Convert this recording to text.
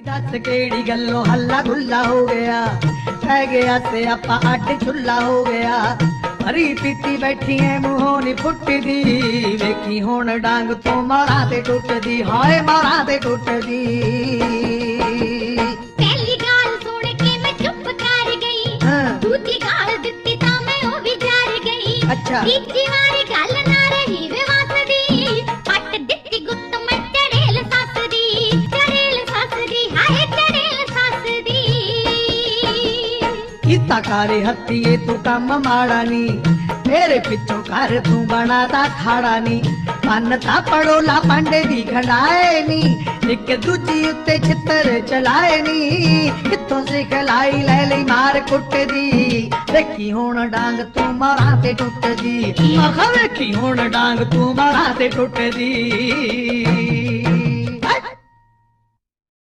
ਦੱਸ ਕਿਹੜੀ ਗੱਲੋਂ ਹੱਲਾ ਗੁੱਲਾ ਹੋ ਗਿਆ ਪੈ ਗਿਆ ਤੇ ਆਪਾਂ ਅੱਡ ਚੁੱਲਾ ਹੋ ਗਿਆ ਹਰੀ ਪੀਤੀ ਬੈਠੀ ਐ ਮੂੰਹੋਂ ਨੀ ਫੁੱਟਦੀ ਵੇਖੀ ਹੁਣ ਡਾਂਗ ਤੋਂ ਮਾਰਾਂ ਤੇ ਟੁੱਟਦੀ ਹਾਏ ਮਾਰਾਂ ਤੇ ਟੁੱਟਦੀ ਪਹਿਲੀ ਗਾਲ ਸੁਣ ਕੇ ਮੈਂ ਚੁੱਪ ਕਰ ਗਈ ਹਾਂ ਦੂਜੀ ਗਾਲ ਦਿੱਤੀ ਤਾਂ ਮੈਂ ਉਹ ਵੀ ਡਰ ਗਈ ਅੱਛਾ ਤੀਜੀ ਵਾਰੀ ਗੱਲ इतना कारे हत्ती, ये तू काम कम माड़ानी। मेरे पिछो कर तू बनाता खाड़ानी। मानता पड़ोला पांडे दी घड़ाए नी एक दूजी उत्ते चित्र चलाए नी कितो से खिलाई ले ले मार कुट दी देखी होन डांग तू मराते ते दी मखवे की होन डांग तू मराते ते दी